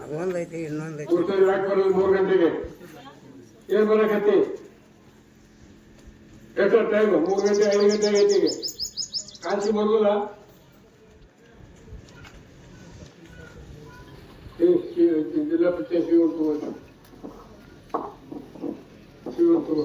ಅದೊಂದೈತಿ ಇನ್ನೊಂದೈತಿ ಯಾಕೆ ಬರೋದು ಮೂರು ಗಂಟೆಗೆ ಏನ್ ಬರಕತ್ತಿ ಎಷ್ಟು ಟೈಮ್ ಮೂರು ಗಂಟೆ ಐದು ಗಂಟೆ ಐತಿಗೆ ಕಾಂಚಿ ಬರೋದಿಲ್ಲ ಜಿಲ್ಲಾ ಪಂಚಾಯತ್ ತಗೋ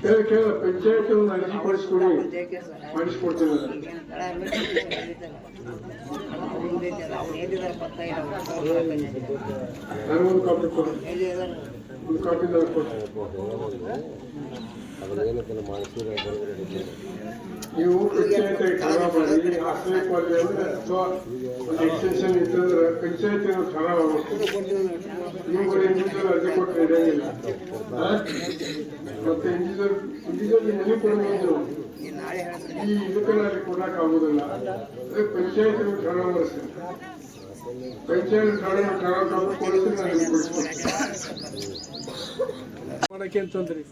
ಕೇಳ ಕೇಳ ಪಂಚಾಯತ್ ಒಂದು ಅರ್ಜಿ ಕೊಡಿಸ್ಕೊಡಿ. ಮಾಡಿಸ್ಕೊಡ್ತೀನಿ. ನನಗೊಂದು ಕಾಪಿ ಕೊಡಿ. ನೀವು ಖರಾಬ್ ಮಾಡಿ ಆಶ್ರಯ ಕೊಡ್ರಿ ಅಂದ್ರೆ ಅಥವಾ ಒಂದು ಎಕ್ಸ್ಟೆನ್ಷನ್ ಇತ್ತಂದ್ರೆ ಪಂಚಾಯತಿ ಖರಾಬ್ ನೀವು ಕೂಡ ಇಂಡಿವಿಜುವಲ್ ಅರ್ಜಿ ಕೊಟ್ಟರೆ ಇರಂಗಿಲ್ಲ? ಮತ್ತೆ ಇಂಡಿವಿಜುವಲ್ ಇಂಡಿವಿಜುವಲ್ ಮನೆ ಕೊಡಬೇಕು ಈ ಇದಕ್ಕೆಲ್ಲ ಅಲ್ಲಿ ಕೊಡಕ್ ಆಗುದಿಲ್ಲ. ಅದೇ ಪಂಚಾಯತ್ ಖರಾಬ್ ಬರ್ಸಿ ಪಂಚಾಯತ್ ಖರಾಬ್ ಖರಾಬ್ ಕೊಡಿಸಿ ನಾನು ನಿಮ್ಗೆ ಅವರು ತೊಂದ್ರೆ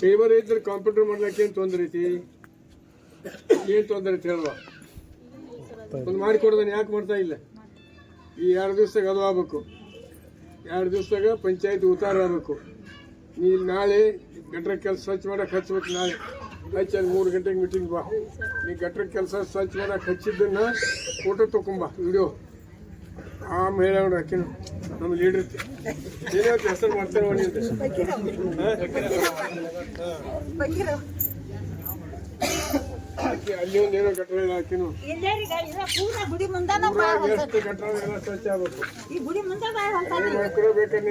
ಫೇವರ್ ಇದ್ರೆ ಕಂಪ್ಯೂಟರ್ ಮಾಡ್ಲಿಕ್ಕೆ ಏನು ತೊಂದ್ರೆ ಐತಿ? ಏನು ತೊಂದರೆ ಐತಿ ಹೇಳುವ? ಒಂದು ಮಾಡಿಕೊಡ್ದಾನೆ ಯಾಕೆ ಮಾಡ್ತಾ ಇಲ್ಲ? ಈ ಎರಡು ದಿವ್ಸದಾಗ ಅದು ಆಗ್ಬೇಕು. ಎರಡು ದಿವ್ಸದಾಗ ಪಂಚಾಯತ್ ಉತ್ತಾರ ಆಗ್ಬೇಕು. ನೀ ನಾಳೆ ಗಟ್ರ ಕೆಲಸ ಸ್ವಚ್ಛ ಮಾಡಕ್ಕೆ ಹಚ್ಬೇಕು ನಾಳೆ. ಹಚ್ಚಿ ಅಲ್ಲಿ ಮೂರು ಗಂಟೆಗೆ ಮೀಟಿಂಗ್ ಬಾ. ನೀ ಗಟ್ರ ಕೆಲಸ ಸ್ವಚ್ಛ ಮಾಡಕ್ಕೆ ಹಚ್ಚಿದ್ದನ್ನು ಫೋಟೋ ತಗೊಂಬಾ ವಿಡಿಯೋ ಆಮೇಲೆ ಅವ್ರು ಆಕಿನ ನಮ್ಮ ಲೀಡರ್ ಏನೇ ಹೆಸರು ಮಾಡ್ತಾರೆ ನೋಡಿ ಅಲ್ಲಿ ಒಂದು ಏನೋ ಗಟ್ರ ಇಲ್ಲೇರಿ ಗಾಡಿ ಎಲ್ಲ ಸ್ವಚ್ಛ ಆಗಬೇಕು. ಈ ಗುಡಿ ಮುಂದೆ ಬೇಕಾದ್ರೆ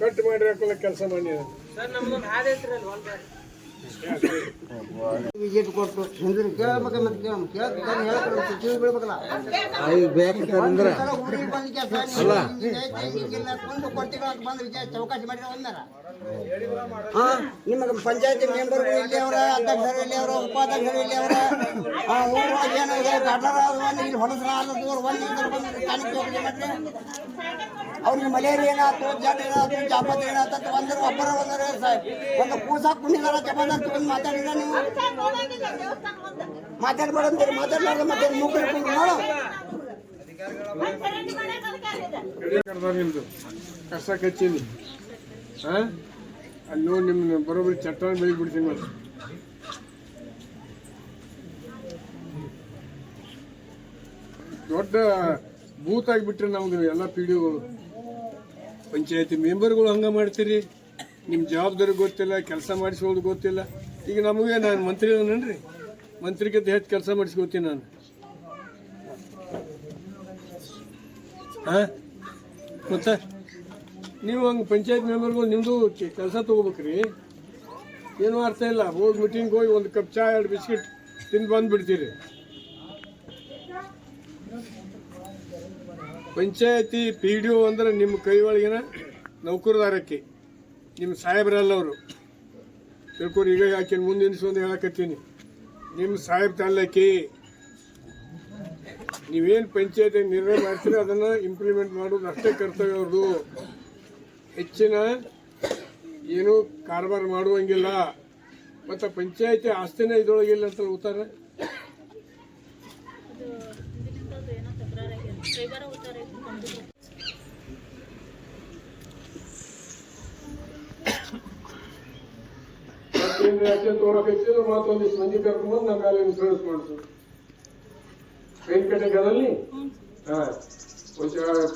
ಕಟ್ ಮಾಡಿ ಕೆಲಸ ನಿನಗೆ ಪಗಾರ ನಮ್ದೊಂದು ಹಾದಿ ಐತ್ರಿ ಅಲ್ಲಿ ಮಾಡಿ ಒಂದ್ಸಲ ಊರಿಗೆ ಬಂದ್ ಕೆಲ್ಸ ಅಂತ ಬಂದು ವಿಚಾರ ಚೌಕಾಸಿ ಮಾಡಿದ್ರೆ ಒಂದಾರ ನಿಮಗೆ ಪಂಚಾಯತಿ ಮೆಂಬರ್ ಇಲ್ಲಿ ಅವರ ಅಧ್ಯಕ್ಷರು ಇಲ್ಲಿ ಅವರ ಉಪಾಧ್ಯಕ್ಷರು ಇಲ್ಲಿ ಅವರ ಆ ಊರೊಳಗೆ ಏನೋ ಇದೆ ಗಟಾರ ಅದು ಒಂದು ಇಲ್ಲಿ ಹೊಲಸರ ಆದದ್ದು ಒಂದು ಬಂದು ಕಾಣಿಕೆ ಚೌಕಾಸಿ ಮತ್ತೆ ಅವ್ರಿಗೆ ಮಲೇರಿಯಾ ಏನಾಯ್ತು ಜನ ಏನಾಯ್ತು ಒಬ್ಬರ ಒಂದು ಕೂಸ ಕುಣಿದಾರ ಜಬರ್ದಸ್ತ್ ಬಂದು ಮಾತಾಡಿದ ನೀವು ಮಾತಾಡ್ಬೇಡಂತೀರಿ? ಮಾತಾಡ್ಲಾರ್ದ ಮತ್ತೆ ಮೂಕರು ಕುಂತು ನೋಡು. ಕರ್ದಾರ ನಿಮ್ದು. ಕಸ ಕಚ್ಚೀನಿ. ಹಾ ಅಲ್ಲಿ ನೋಡಿ ನಿಮ್ಮನ್ನ ಬರೋಬ್ಬರಿ ಚಟ್ಟ ಬೆಳಿಗ್ಗೆ ಬಿಡ್ತೀನಿ ಮತ್ತೆ. ದೊಡ್ಡ ಬೂತ್ ಆಗಿಬಿಟ್ರೆ ನಮ್ದು ಎಲ್ಲ ಪಿ ಡಿಗಳು ಪಂಚಾಯತಿ ಮೆಂಬರ್ಗಳು ಹಂಗ ಮಾಡ್ತೀರಿ? ನಿಮ್ಮ ಜವಾಬ್ದಾರಿ ಗೊತ್ತಿಲ್ಲ, ಕೆಲಸ ಮಾಡಿಸೋದು ಗೊತ್ತಿಲ್ಲ. ಈಗ ನಮಗೆ ನಾನು ಮಂತ್ರಿ ಅದನ್ನೇನ್ರಿ? ಮಂತ್ರಿಗಿಂತ ಹೆಚ್ಚು ಕೆಲಸ ಮಾಡಿಸ್ಕೋತೀನಿ ನಾನು. ಹಾಂ? ಮತ್ತೆ? ನೀವು ಹಂಗೆ ಪಂಚಾಯತ್ ಮೆಂಬರ್ಗಳು ನಿಮ್ಮದು ಕೆಲಸ ತೊಗೋಬೇಕ್ರಿ. ಏನೂ ಅರ್ಥ ಇಲ್ಲ. ಹೋಗಿ ಮೀಟಿಂಗ್ ಹೋಗಿ ಒಂದು ಕಪ್ ಚಾ, ಎರಡು ಬಿಸ್ಕಿಟ್ ತಿಂದು ಬಂದುಬಿಡ್ತೀರಿ. ಪಂಚಾಯತಿ ಪಿ ಡಿ ಒ ಅಂದ್ರೆ ನಿಮ್ಮ ಕೈ ಒಳಗಿನ ನೌಕರದಾರಕ್ಕೆ. ನಿಮ್ಮ ಸಾಹೇಬ್ರಲ್ಲ ಅವರು. ಈಗ ಯಾಕೆ ಮುಂದೆ ಒಂದು ಹೇಳಕತ್ತೀನಿ. ನಿಮ್ಮ ಸಾಹೇಬ್ ತಾಲೂಕಿ ನೀವೇನು ಪಂಚಾಯತಿ ನಿರ್ಣಯ ಮಾಡ್ತೀರಿ ಅದನ್ನು ಇಂಪ್ಲಿಮೆಂಟ್ ಮಾಡೋದು ಅಷ್ಟೇ ಕರ್ತವ್ಯ ಅವ್ರದ್ದು ಹೆಚ್ಚಿನ ಏನು ಕಾರ್ಬಾರ ಮಾಡುವಂಗಿಲ್ಲ. ಮತ್ತು ಪಂಚಾಯತಿ ಆಸ್ತಿನೇ ಇದ್ರೊಳಗಿಲ್ಲ ಅಂತ ಕೈಗಾರ ಉತ್ತಾರ? ರಿಯಾಕ್ಷನ್ ತೋರಬೇಕಿದ್ರು ಮತ್ತೊಂದಿಷ್ಟು ಮಂದಿ ಕರ್ಕೊಂಡ್ಬಂದು ನಮ್ಮ ಮೇಲೆ ಇನ್ಸೂರೆನ್ಸ್ ಮಾಡಿದ್ರು ಪೇಂಟ್ ಕಟ್ಟೆಗಳಲ್ಲಿ ಹಾಂ.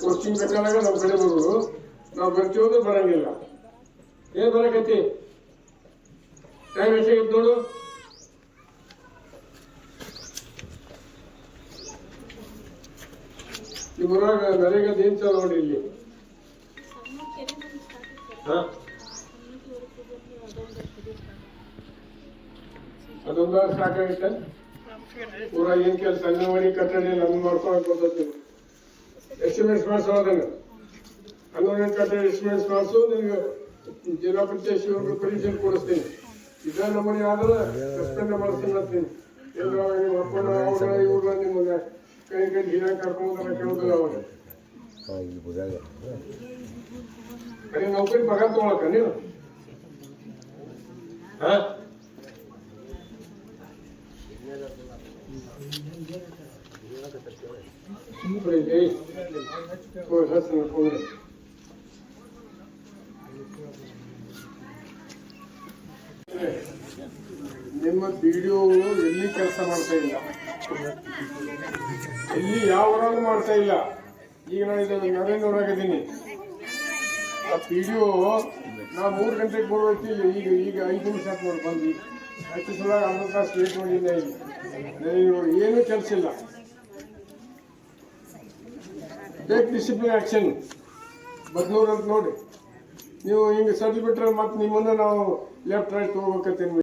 ಪೋಸ್ಟಿಂಗ್ ಬೇಕಾದಾಗ ನಾವು ಕಡೆ ಬರೋದು ನಾವು ಬರ್ತೀವಂದ್ರೆ ಬರಂಗಿಲ್ಲ. ಏನ್ ಬರಕೈತಿ ಟೈಮ್ ಎಷ್ಟಾಗಿತ್ತು ನೋಡು? ಈ ಊರಾಗ ಏನ್ ದಿನ ನೋಡಿ ಇಲ್ಲಿ. ಹಾ. ಅದೊಂದ ಸಾಕಾಗಿತ್ತ ಊರಾಗ ಏನ್ ಕೆಲಸ? ಅಂಗನವಾಡಿ ಕಟ್ಟಡ ನಮ್ಗೆ ಮಾಡ್ಕೊಳಕ್ ಬರ್ತೈತಿ ಎಸ್ಟಿಮೇಟ್ಸ್ ಮಾಡಿಸೋ ಅದನ್ನ. ಅಂಗನವಾಡಿ ಕಟ್ಟಡ ಎಸ್ಟಿಮೇಟ್ಸ್ ಮಾಡಿಸು, ನಿಮ್ಗೆ ಜಿಲ್ಲಾ ಪಂಚಾಯತ್ ಶಿವರು ಪರೀಕ್ಷೆ ಕೊಡಿಸ್ತೀನಿ. ಇದ ನಮ್ಮನೆ ಆದ್ರೆ ಸಸ್ಪೆಂಡ್ ಮಾಡಿಸ್ತೀನಿ ಅಂತೀನಿ ಎಲ್ಲ ನೀವು ಅಪ್ಪನ ಇವ್ರ ನಿಮ್ಮನ್ನ ಕೈ ಕೈ ಹಿರಿಯ ಕರ್ಕೊಂಡು ಕೇಳೋದಿಲ್ಲ ಅವಾಗ ಅದೇ ನೌಕರಿ ಪಗಾರ ತಗೊಳಕ ನೀವು? ಹಾ? ನಿಮ್ಮ ವಿಡಿಯೋ ಎಲ್ಲಿ ಕೆಲಸ ಮಾಡ್ತಾ ಇಲ್ಲ? ಎಲ್ಲಿ ಯಾವ ಊರಾಗೂ ಮಾಡ್ತಾ ಇಲ್ಲ. ಈಗ ನಾನು ಇದನ್ನು ನರೇಂದ್ರವಾಗಿದ್ದೀನಿ ಆ ವಿಡಿಯೋ ನಾ ಮೂರು ಗಂಟೆಗೆ ಬರೋತಿ ಈಗ ಈಗ ಐದು ನಿಮಿಷ ನೋಡಿ ಬಂದು ಹತ್ತು ಸಲ ಸ್ವೀಟ್ ಇಲ್ಲಿ ನನಗೆ ಏನೂ ಕೆಲಸ ಇಲ್ಲ. ಟೇಕ್ ಡಿಸಿಪ್ಲಿನ್ ಆ್ಯಕ್ಷನ್ ಬದ್ನೂರು ಅಂತ ನೋಡಿ. ನೀವು ಹಿಂಗೆ ಸದ್ದು ಬಿಟ್ರೆ ಮತ್ತೆ ನಿಮ್ಮನ್ನ ನಾವು ಲೆಫ್ಟ್ ರೈಟ್ ಹೋಗ್ಬೇಕಂತ